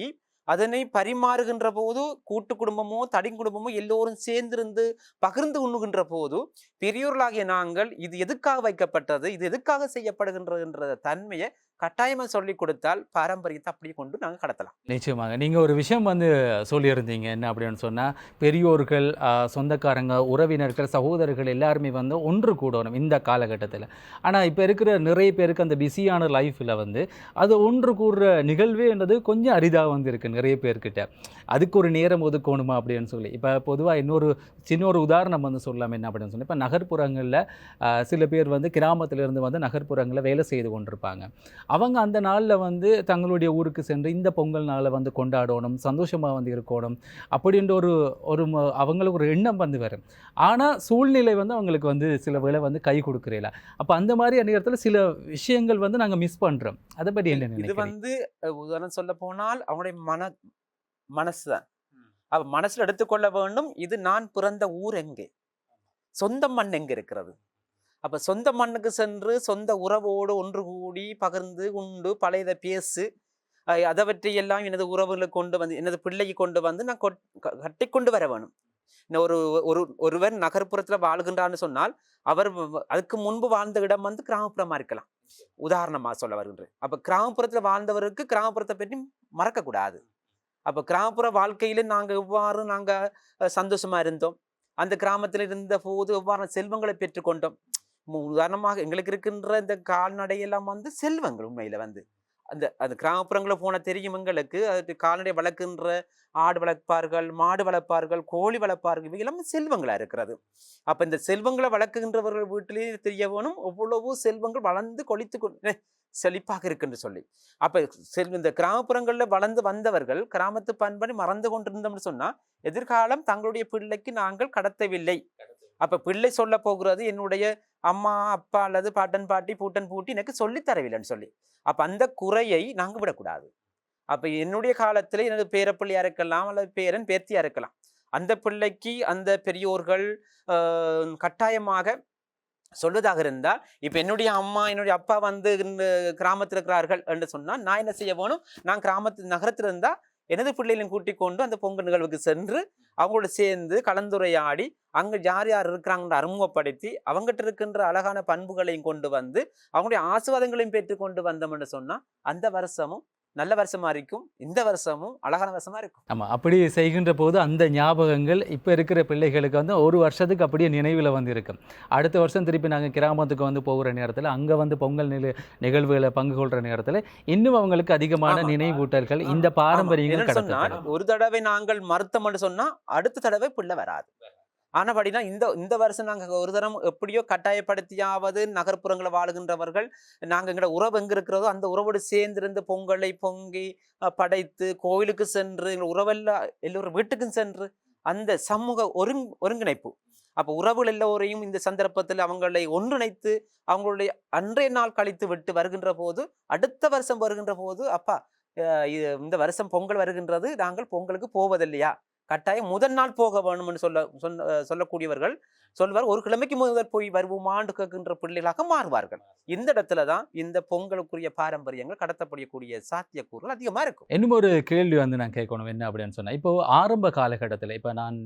அதனை பரிமாறுகின்ற போது கூட்டு குடும்பமோ தடி குடும்பமோ எல்லோரும் சேர்ந்திருந்து பகிர்ந்து உண்ணுகின்ற போது பெரியோர்களாகிய நாங்கள் இது எதுக்காக வைக்கப்பட்டது இது எதுக்காக செய்யப்படுகின்றது என்ற தன்மையை கட்டாயமாக சொல்லி கொடுத்தால் பாரம்பரியத்தை அப்படியே கொண்டு நாங்கள் கடத்தலாம். நிச்சயமாக. நீங்கள் ஒரு விஷயம் வந்து சொல்லியிருந்தீங்க என்ன அப்படின்னு சொன்னால் பெரியோர்கள் சொந்தக்காரங்க உறவினர்கள் சகோதரர்கள் எல்லாருமே வந்து ஒன்று கூடணும் இந்த காலகட்டத்தில். ஆனால் இப்போ இருக்கிற நிறைய பேருக்கு அந்த பிஸியான லைஃப்பில் வந்து அது ஒன்று கூடுற நிகழ்வேன்றது கொஞ்சம் அரிதாக வந்து நிறைய பேர்கிட்ட. அதுக்கு ஒரு நேரம் ஒதுக்கணுமா அப்படின்னு சொல்லி. இப்போ பொதுவாக இன்னொரு சின்ன ஒரு உதாரணம் வந்து சொல்லலாம் என்ன அப்படின்னு சொல்லி இப்போ நகர்ப்புறங்களில் சில பேர் வந்து கிராமத்திலிருந்து வந்து நகர்ப்புறங்களில் வேலை செய்து கொண்டிருப்பாங்க. அவங்க அந்த நாளில் வந்து தங்களுடைய ஊருக்கு சென்று இந்த பொங்கல் நாளை வந்து கொண்டாடணும் சந்தோஷமாக வந்து இருக்கணும் அப்படின்ற ஒரு ஒரு அவங்களுக்கு ஒரு எண்ணம் வந்து வரும். ஆனால் சூழ்நிலை வந்து அவங்களுக்கு வந்து சில வேளை வந்து கை கொடுக்குறீல. அப்போ அந்த மாதிரி நேரத்தில் சில விஷயங்கள் வந்து நாங்கள் மிஸ் பண்ணுறோம் அதை பற்றி என்ன இது வந்து உதாரணம் சொல்ல போனால் அவனுடைய மன மனசுதான். அவ மனசுல எடுத்துக்கொள்ள வேண்டும் இது நான் பிறந்த ஊர் எங்கே? சொந்த மண் எங்க இருக்கிறது? அப்ப சொந்த மண்ணுக்கு சென்று சொந்த உறவோடு ஒன்று கூடி பகிர்ந்து உண்டு பழையதை பேசு. அதவற்றையெல்லாம் எல்லாம் எனது உறவுகளை கொண்டு வந்து எனது பிள்ளைக்கு கொண்டு வந்து நான் கட்டி கொண்டு வர வேணும். இன்னும் ஒரு ஒரு ஒருவர் நகர்ப்புறத்துல வாழ்கின்றான்னு சொன்னால் அவர் அதுக்கு முன்பு வாழ்ந்த இடம் வந்து கிராமப்புறமா இருக்கலாம். உதாரணமா சொல்ல வருகின்ற அப்ப கிராமப்புறத்துல வாழ்ந்தவருக்கு கிராமப்புறத்தை பற்றி மறக்கக்கூடாது. அப்ப கிராமப்புற வாழ்க்கையில நாங்க எவ்வாறு நாங்க சந்தோஷமாக சந்தோஷமா இருந்தோம்? அந்த கிராமத்தில் இருந்த போது எவ்வாறு செல்வங்களை பெற்றுக்கொண்டோம்? உதாரணமாக எங்களுக்கு இருக்கின்ற இந்த கால்நடை எல்லாம் வந்து செல்வங்கள் உண்மையில் வந்து. அந்த அந்த கிராமப்புறங்களில் போன தெரியும் எங்களுக்கு. அது கால்நடை வளர்க்கின்ற ஆடு வளர்ப்பார்கள் மாடு வளர்ப்பார்கள் கோழி வளர்ப்பார்கள் இவை எல்லாமே செல்வங்களாக இருக்கிறது. அப்போ இந்த செல்வங்களை வளர்க்குகின்றவர்கள் வீட்டிலேயே தெரிய வேணும் எவ்வளவோ செல்வங்கள் வளர்ந்து கொளித்து கொண்டு செழிப்பாக இருக்குன்னு சொல்லி. அப்போ செல் இந்த கிராமப்புறங்களில் வளர்ந்து வந்தவர்கள் கிராமத்து பண்பனை மறந்து கொண்டிருந்தோம்னு சொன்னால் எதிர்காலம் தங்களுடைய பிள்ளைக்கு நாங்கள் கடத்தவில்லை. அப்போ பிள்ளை சொல்ல போகிறது என்னுடைய அம்மா அப்பா அல்லது பாட்டன் பாட்டி பூட்டன் பூட்டி எனக்கு சொல்லித் தரவில்லைன்னு சொல்லி. அப்போ அந்த குறையை நாங்கள் விடக்கூடாது. அப்போ என்னுடைய காலத்தில் எனது பேரப்பிள்ளையாக இருக்கலாம் அல்லது பேரன் பேர்த்தியாக இருக்கலாம். அந்த பிள்ளைக்கு அந்த பெரியோர்கள் கட்டாயமாக சொல்வதாக இருந்தால் இப்போ என்னுடைய அம்மா என்னுடைய அப்பா வந்து இந்த கிராமத்தில் இருக்கிறார்கள் என்று சொன்னால் நான் என்ன செய்ய வேணும்? நான் கிராமத்து நகரத்தில் இருந்தால் எனது பிள்ளைகளையும் கூட்டிக் கொண்டு அந்த பொங்கல் நிகழ்வுக்கு சென்று அவங்களோட சேர்ந்து கலந்துரையாடி அங்கே யார் யார் இருக்கிறாங்கன்னு அறிமுகப்படுத்தி அவங்ககிட்ட இருக்கின்ற அழகான பண்புகளையும் கொண்டு வந்து அவங்களுடைய ஆசீர்வாதங்களையும் பெற்று கொண்டு வந்தோம்னு சொன்னா அந்த வருஷமும் நல்ல வருஷமா இருக்கும் இந்த வருஷமும் அழகான வருஷமா இருக்கும் ஆமாம் அப்படி செய்கின்ற போது அந்த ஞாபகங்கள் இப்போ இருக்கிற பிள்ளைகளுக்கு வந்து ஒரு வருஷத்துக்கு அப்படியே நினைவில் வந்து இருக்கும் அடுத்த வருஷம் திருப்பி நாங்கள் கிராமத்துக்கு வந்து போகிற நேரத்தில் அங்கே வந்து பொங்கல் நில நிகழ்வுகளை பங்கு கொள்கிற நேரத்தில் இன்னும் அவங்களுக்கு அதிகமான. நினைவூட்டல்கள் இந்த. பாரம்பரியங்கள் ஒரு தடவை நாங்கள் மறுத்தோம்னு சொன்னா அடுத்த தடவை பிள்ளை வராது ஆனபடினா இந்த இந்த வருஷம் நாங்கள் ஒரு தரம் எப்படியோ கட்டாயப்படுத்தியாவது நகர்ப்புறங்களை வாழுகின்றவர்கள் நாங்கள் எங்களோட உறவு எங்கே இருக்கிறதோ அந்த உறவோடு சேர்ந்திருந்து பொங்கலை பொங்கி படைத்து கோயிலுக்கு சென்று எங்கள் உறவெல்லாம் எல்லோரும் வீட்டுக்கும் சென்று அந்த சமூக ஒருங் ஒருங்கிணைப்பு. அப்போ உறவுகள் எல்லோரையும் இந்த சந்தர்ப்பத்தில் அவங்களை ஒன்றிணைத்து அவங்களுடைய அன்றைய நாள் கழித்து விட்டு வருகின்ற போது அடுத்த வருஷம் வருகின்ற போது அப்பா இது இந்த வருஷம் பொங்கல் வருகின்றது நாங்கள் பொங்கலுக்கு போவதில்லையா? கட்டாயம் முதல் நாள் போக வேணும்னு சொல்ல சொன்ன சொல்லக்கூடியவர்கள் சொல்வார் ஒரு கிழமைக்கு முதல் போய் வருவோமான்னு கேட்கின்ற பிள்ளைகளாக மாறுவார்கள். இந்த இடத்துல தான் இந்த பொங்கலுக்குரிய பாரம்பரியங்கள் கடத்தப்படக்கூடிய சாத்தியக்கூறுகள் அதிகமாக இருக்கும். இன்னும் ஒரு கேள்வி வந்து நான் கேட்கணும் என்ன அப்படின்னு சொன்னால் இப்போ ஆரம்ப காலகட்டத்தில் இப்போ நான்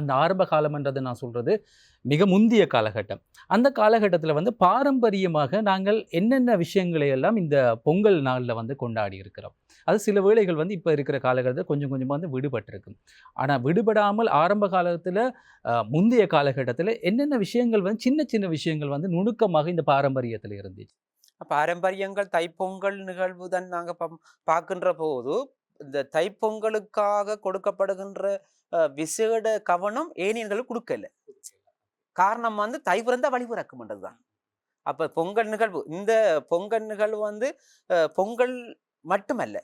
அந்த ஆரம்ப காலம்ன்றது நான் சொல்கிறது மிக முந்திய காலகட்டம். அந்த காலகட்டத்தில் வந்து பாரம்பரியமாக நாங்கள் என்னென்ன விஷயங்களை எல்லாம் இந்த பொங்கல் நாளில் வந்து கொண்டாடி இருக்கிறோம்? அது சில வேலைகள் வந்து இப்போ இருக்கிற காலகட்டத்தில் கொஞ்சம் கொஞ்சமாக வந்து விடுபட்டிருக்கு. ஆனால் விடுபடாமல் ஆரம்ப காலத்தில் முந்தைய காலகட்டத்தில் என்னென்ன விஷயங்கள் வந்து சின்ன சின்ன விஷயங்கள் வந்து நுணுக்கமாக இந்த பாரம்பரியத்தில் இருந்துச்சு? பாரம்பரியங்கள் தைப்பொங்கல் நிகழ்வு தான் நாங்கள் பார்க்கின்ற போது இந்த தைப்பொங்கலுக்காக கொடுக்கப்படுகின்ற விசேட கவனம் ஏனியர்களுக்கு கொடுக்கல? காரணம் வந்து தை பிறந்த வழிபிறக்கும்ன்றது தான் அப்போ பொங்கல் நிகழ்வு இந்த பொங்கல் நிகழ்வு வந்து பொங்கல் மட்டுமல்ல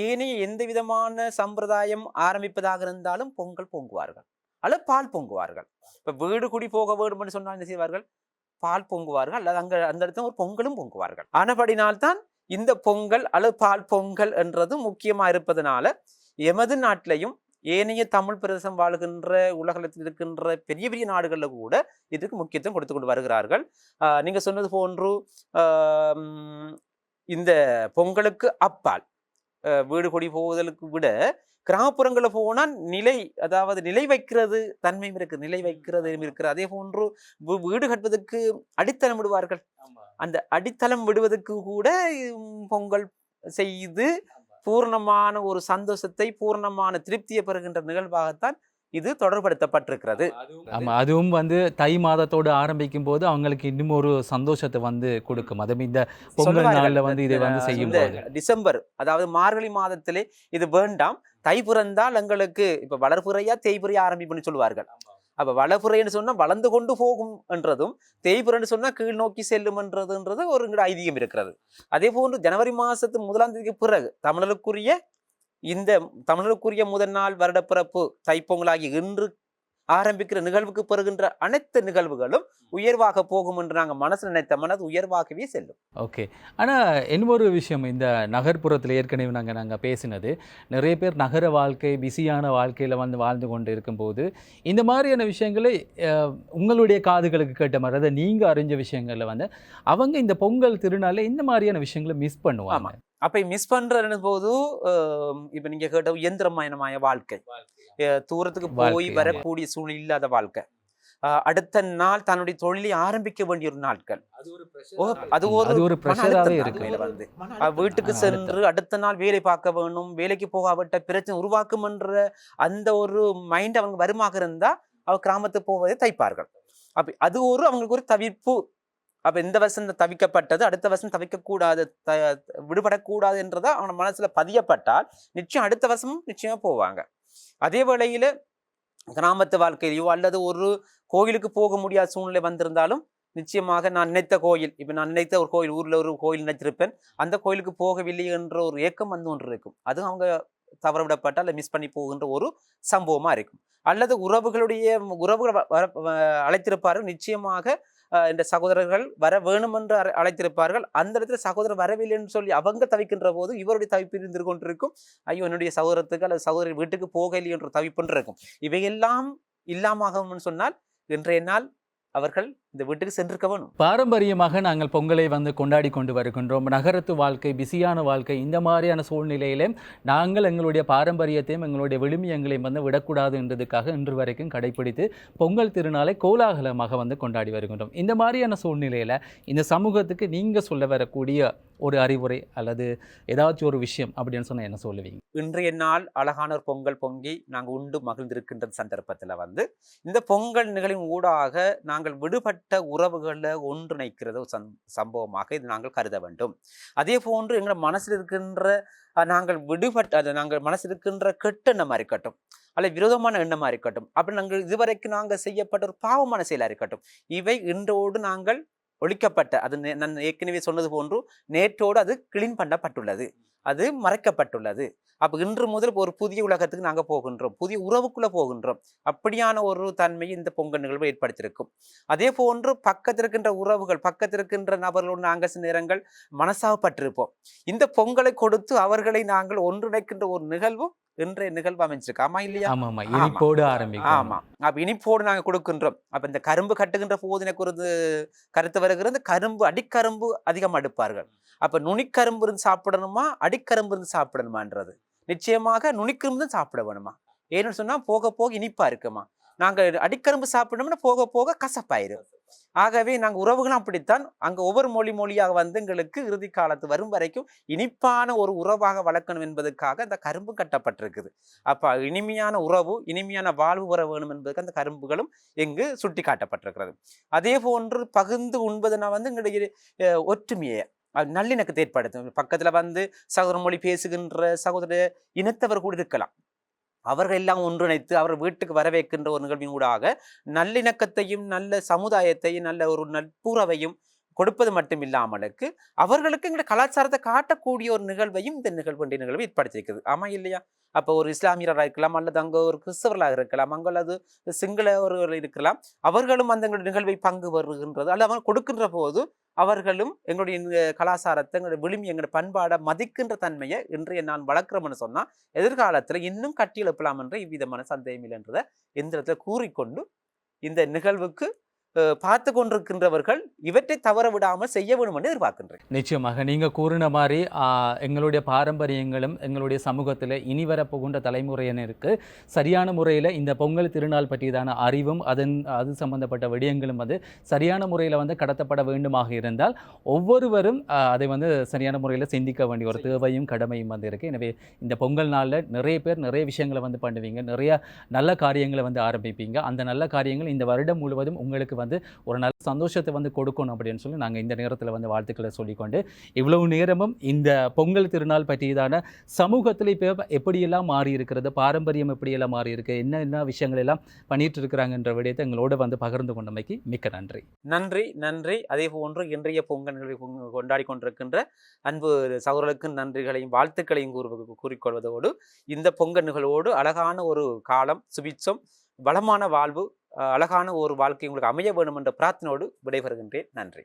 இனி எந்த விதமான சம்பிரதாயம் ஆரம்பிப்பதாக இருந்தாலும் பொங்கல் பொங்குவார்கள். அல்லது பால் பொங்குவார்கள். இப்போ வீடு குடி போக வேண்டும்னு சொன்னால் என்ன செய்வார்கள்? பால் பொங்குவார்கள். அல்லது அங்கே அந்த இடத்துல ஒரு பொங்கலும் பொங்குவார்கள். ஆனபடினால்தான் இந்த பொங்கல் அல்லது பால் பொங்கல் என்றது முக்கியமாக இருப்பதனால எமது நாட்டிலையும் ஏனைய தமிழ் பிரதேசம் வாழுகின்ற உலகத்தில் இருக்கின்ற பெரிய பெரிய நாடுகளில் கூட இதுக்கு முக்கியத்துவம் கொடுத்து கொண்டு வருகிறார்கள். நீங்கள் சொன்னது போன்று இந்த பொங்கலுக்கு அப்பால். வீடு கொடி போவதற்கு விட கிராமப்புறங்களில் போனால் நிலை அதாவது நிலை வைக்கிறது தன்மையும் இருக்கு. நிலை வைக்கிறது இருக்கு. அதே போன்று வீடு கட்டுவதற்கு அடித்தளம் விடுவார்கள். அந்த அடித்தளம் விடுவதற்கு கூட பொங்கல் செய்து பூர்ணமான ஒரு சந்தோஷத்தை பூர்ணமான திருப்தியை பெறுகின்ற நிகழ்வாகத்தான் இது தொடர்படுத்தப்பட்டிருக்கிறது. ஆமாம் அதுவும் வந்து தை மாதத்தோடு ஆரம்பிக்கும் போது அவங்களுக்கு இன்னும் ஒரு சந்தோஷத்தை வந்து கொடுக்கும். அதுவும் இந்த பொங்கல் நாளில் வந்து இதை வந்து செய்யும் டிசம்பர் அதாவது மார்கழி மாதத்திலே இது வேண்டாம். தை பிறந்தால் எங்களுக்கு இப்ப வளர்ப்புறையா தேய்புறையா ஆரம்பிப்புன்னு சொல்லுவார்கள். அப்ப வளர்ப்புறைன்னு சொன்னா வளர்ந்து கொண்டு போகும் என்றதும் தேய்புறைன்னு சொன்னா கீழ் நோக்கி செல்லும் என்றதுன்றது ஒரு ஐதீகம் இருக்கிறது. அதே போன்று ஜனவரி மாசத்து முதலாம் தேதிக்கு பிறகு தமிழருக்குரிய இந்த தமிழருக்குரிய முதல் நாள் வருடப்பிறப்பு தைப்பொங்கலாகிய இன்று ஆரம்பிக்கிற நிகழ்வுக்கு பெறுகின்ற அனைத்து நிகழ்வுகளும் உயர்வாக போகும் என்று நாங்கள் மனசு நினைத்த மனது உயர்வாகவே செல்லும். ஓகே. ஆனால் இன்னொரு விஷயம் இந்த நகர்ப்புறத்தில் ஏற்கனவே நாங்கள் நாங்கள் பேசினது நிறைய பேர் நகர வாழ்க்கை பிஸியான வாழ்க்கையில் வந்து வாழ்ந்து கொண்டு இருக்கும்போது இந்த மாதிரியான விஷயங்களை உங்களுடைய காதுகளுக்கு கேட்ட மாதிரி அதாவது நீங்கள் அறிஞ்ச விஷயங்களில் வந்து அவங்க இந்த பொங்கல் திருநாளில் இந்த மாதிரியான விஷயங்களை மிஸ் பண்ணுவாங்க. அப்ப மிஸ் பண்ற போது இப்ப நீங்க கேட்ட இயந்திரமயனமாய வாழ்க்கை. தூரத்துக்கு போய் வரக்கூடிய சூழ்நிலை இல்லாத வாழ்க்கை. அடுத்த நாள் தன்னுடைய தொழிலை ஆரம்பிக்க வேண்டிய ஒரு நாட்கள். அது ஒரு வந்து. வீட்டுக்கு சென்று அடுத்த நாள் வேலை பார்க்க வேணும் வேலைக்கு போகாவிட்ட பிரச்சனை உருவாக்கும் என்ற அந்த ஒரு மைண்ட் அவங்க வருமாக இருந்தா அவ கிராமத்துக்கு போவதை தைப்பார்கள். அப்ப அது ஒரு அவங்களுக்கு ஒரு தவிர்ப்பு அப்ப இந்த வருஷம் தவிக்கப்பட்டது அடுத்த வருஷம் தவிக்கக்கூடாது த விடுபடக்கூடாது என்றதை அவன மனசுல பதியப்பட்டால் நிச்சயம் அடுத்த வருஷமும் நிச்சயமா போவாங்க. அதே வேளையில கிராமத்து வாழ்க்கையிலையோ அல்லது ஒரு கோயிலுக்கு போக முடியாத சூழ்நிலை வந்திருந்தாலும் நிச்சயமாக நான் நினைத்த கோயில் இப்போ நான் நினைத்த ஒரு கோயில் ஊரில் ஒரு கோயில் நினைச்சிருப்பேன் அந்த கோயிலுக்கு போகவில்லை என்ற ஒரு ஏக்கம் வந்து ஒன்று இருக்கும். அது அவங்க தவறவிடப்பட்ட அல்ல மிஸ் பண்ணி போகின்ற ஒரு சம்பவமாக இருக்கும். அல்லது உறவுகளுடைய உறவுகள் வ- வர அழைத்திருப்பார்கள். நிச்சயமாக இந்த சகோதரர்கள் வர வேணும் என்று அழை- அழைத்திருப்பார்கள். அந்த இடத்துல சகோதரர் வரவில்லை என்று சொல்லி அவங்க தவிக்கின்ற போது இவருடைய தவிப்பு இருந்து கொண்டிருக்கும் ஐயோ என்னுடைய சகோதரத்துக்கு அல்லது சகோதரி வீட்டுக்கு போகலையே என்ற தவிப்புன்று இருக்கும் இவையெல்லாம் இல்லாமன்னு சொன்னால் இன்றைய நாள் அவர்கள் இந்த வீட்டுக்கு சென்றிருக்க வேணும் பாரம்பரியமாக நாங்கள் பொங்கலை வந்து கொண்டாடி கொண்டு வருகின்றோம். நகரத்து வாழ்க்கை பிஸியான வாழ்க்கை இந்த மாதிரியான சூழ்நிலையிலே நாங்கள் எங்களுடைய பாரம்பரியத்தையும் எங்களுடைய விழுமியங்களையும் வந்து விடக்கூடாது என்றதுக்காக இன்று வரைக்கும் கடைபிடித்து பொங்கல் திருநாளை கோலாகலமாக வந்து கொண்டாடி வருகின்றோம். இந்த மாதிரியான சூழ்நிலையில் இந்த சமூகத்துக்கு நீங்கள் சொல்ல வரக்கூடிய ஒரு அறிவுரை அல்லது ஏதாச்சும் ஒரு விஷயம் அப்படின்னு சொன்னால் என்ன சொல்லுவீங்க? இன்றைய நாள் அழகான ஒரு பொங்கல் பொங்கி நாங்கள் உண்டு மகிழ்ந்திருக்கின்ற சந்தர்ப்பத்தில் வந்து இந்த பொங்கல் நிகழ்வின் ஊடாக நாங்கள் விடுபட்ட உறவுகளை ஒன்றிணைக்கிறது சம் சம்பவமாக இது நாங்கள் கருத வேண்டும். அதே போன்று எங்கள் மனசில் இருக்கின்ற நாங்கள் விடுபட்ட அது நாங்கள் மனசில் இருக்கின்ற கெட்ட எண்ணமாக இருக்கட்டும் அல்லது விரோதமான எண்ணமாக இருக்கட்டும் அப்படி நாங்கள் இதுவரைக்கும் நாங்கள் செய்யப்பட்ட ஒரு பாவமான செயலாக இருக்கட்டும் இவை இன்றோடு நாங்கள் ஒழிக்கப்பட்ட அது நான் ஏற்கனவே சொன்னது போன்று நேற்றோடு அது கிளீன் பண்ணப்பட்டுள்ளது. அது மறைக்கப்பட்டுள்ளது. அப்போ இன்று முதல் ஒரு புதிய உலகத்துக்கு நாங்கள் போகின்றோம். புதிய உறவுக்குள்ளே போகின்றோம். அப்படியான ஒரு தன்மையை இந்த பொங்கல் நிகழ்வு ஏற்படுத்தியிருக்கும். அதே போன்று பக்கத்தில் இருக்கின்ற உறவுகள் பக்கத்தில் இருக்கின்ற நபர்களோடு நாங்கள் சில நேரங்கள் மனசாகப்பட்டிருப்போம் இந்த பொங்கலை கொடுத்து அவர்களை நாங்கள் ஒன்றிணைக்கின்ற ஒரு நிகழ்வும் இன்றைய நிகழ்வு அமைஞ்சிருக்கு. ஆமா இல்லையா? ஆமாம் இனிப்போடு ஆரம்பிக்கும். ஆமா. அப்ப இனிப்போடு நாங்க கொடுக்கின்றோம். அப்ப இந்த கரும்பு கட்டுகின்ற போது எனக்கு ஒரு கருத்து வருகிறது. கரும்பு அடிக்கரும்பு அதிகம் அடுப்பார்கள். அப்ப நுனிக்கரும்பு இருந்து சாப்பிடணுமா? அடிக்கரும்பு இருந்து சாப்பிடணுமான்றது. நிச்சயமாக நுனிக்கரும்பு தான் சாப்பிட வேணுமா? ஏன்னு சொன்னா போக போக இனிப்பா இருக்குமா? நாங்க அடிக்கரும்பு சாப்பிடணும்னா போக போக கசப்பாயிரும். ஆகவே நாங்க உறவுகளும் அப்படித்தான் அங்க ஒவ்வொரு மொழி மொழியாக வந்து எங்களுக்கு இறுதி காலத்து வரும் வரைக்கும் இனிப்பான ஒரு உறவாக வளர்க்கணும் என்பதற்காக அந்த கரும்பு கட்டப்பட்டிருக்குது. அப்ப இனிமையான உறவு இனிமையான வாழ்வு வர வேணும் என்பதற்கு அந்த கரும்புகளும் இங்கு சுட்டி காட்டப்பட்டிருக்கிறது அதே போன்று பகிர்ந்து உண்பதுனா வந்து எங்களுடைய அஹ், ஒற்றுமையை நல்லிணக்கத்தை ஏற்படுத்தும். பக்கத்துல வந்து சகோதர மொழி பேசுகின்ற சகோதர இனத்தவர் கூட இருக்கலாம். அவர்கள் எல்லாம் ஒன்றிணைத்து அவர் வீட்டுக்கு வரவேற்கின்ற ஒரு நிகழ்வின் ஊடாக நல்லிணக்கத்தையும் நல்ல சமுதாயத்தையும் நல்ல ஒரு நட்புறவையும் கொடுப்பது மட்டும் இல்லாமலுக்கு அவர்களுக்கு எங்களோட கலாச்சாரத்தை காட்டக்கூடிய ஒரு நிகழ்வையும் இந்த நிகழ்வு என்ற நிகழ்வு ஏற்படுத்தியிருக்குது. ஆமா இல்லையா? அப்போ ஒரு இஸ்லாமியராக இருக்கலாம் அல்லது அங்கே ஒரு கிறிஸ்தவர்களாக இருக்கலாம் அங்க அல்லது சிங்களவர்கள் இருக்கலாம் அவர்களும் அந்த எங்களுடைய நிகழ்வை பங்கு வருகின்றது அல்லது அவங்க கொடுக்கின்ற போது அவர்களும் எங்களுடைய கலாச்சாரத்தை எங்களுடைய விழுமி எங்களுடைய பண்பாடை மதிக்கின்ற தன்மையை இன்றைய நான் வளர்க்குறோம்னு சொன்னால் எதிர்காலத்தில் இன்னும் கட்டி எழுப்பலாம் என்ற இவ்விதமான சந்தேகம் இல்லைன்றதை இந்த இடத்துல கூறிக்கொண்டு இந்த நிகழ்வுக்கு பார்த்து கொண்டிருக்கின்றவர்கள் இவற்றை தவற விடாமல் செய்ய வேண்டும் என்று எதிர்பார்க்கின்றேன். நிச்சயமாக நீங்கள் கூறின மாதிரி எங்களுடைய பாரம்பரியங்களும் எங்களுடைய சமூகத்தில் இனி வரப்போகின்ற தலைமுறையினருக்கு சரியான முறையில் இந்த பொங்கல் திருநாள் பற்றியதான அறிவும் அதன் அது சம்பந்தப்பட்ட விடயங்களும் வந்து சரியான முறையில் வந்து கடத்தப்பட வேண்டுமாக இருந்தால் ஒவ்வொருவரும் அதை வந்து சரியான முறையில் சிந்திக்க வேண்டிய ஒரு தேவையும் கடமையும் வந்து இருக்குது எனவே இந்த பொங்கல் நாளில் நிறைய பேர் நிறைய விஷயங்களை வந்து பண்ணுவீங்க. நிறைய நல்ல காரியங்களை வந்து ஆரம்பிப்பீங்க. அந்த நல்ல காரியங்கள் இந்த வருடம் முழுவதும் உங்களுக்கு வந்து ஒரு நல்ல சந்தோஷத்தை வந்து கொடுக்கணும் அப்படின்னு சொல்லி நாங்கள் இந்த நேரத்தில் வந்து வாழ்த்துக்களை சொல்லிக்கொண்டு இவ்வளவு நேரமும் இந்த பொங்கல் திருநாள் பற்றியதான சமூகத்தில் இப்போ எப்படியெல்லாம் மாறி இருக்கிறது பாரம்பரியம் எப்படியெல்லாம் மாறி இருக்கு என்ன என்ன விஷயங்கள் எல்லாம் பண்ணிட்டு இருக்கிறாங்கன்ற விடயத்தை எங்களோட வந்து பகிர்ந்து கொண்டமைக்கு மிக்க நன்றி. நன்றி நன்றி. அதே போன்று இன்றைய பொங்கல் நிகழ்வை கொண்டாடி கொண்டிருக்கின்ற அன்பு சகோதரர்களுக்கு நன்றிகளையும் வாழ்த்துக்களையும் கூறு கூறிக்கொள்வதோடு இந்த பொங்கல் நிகழ்வோடு அழகான ஒரு காலம் சுபிச்சம் வளமான வாழ்வு அழகான ஒரு வாழ்க்கை உங்களுக்கு அமைய வேண்டும் என்ற பிரார்த்தனையோடு விடைபெறுகின்றேன். நன்றி.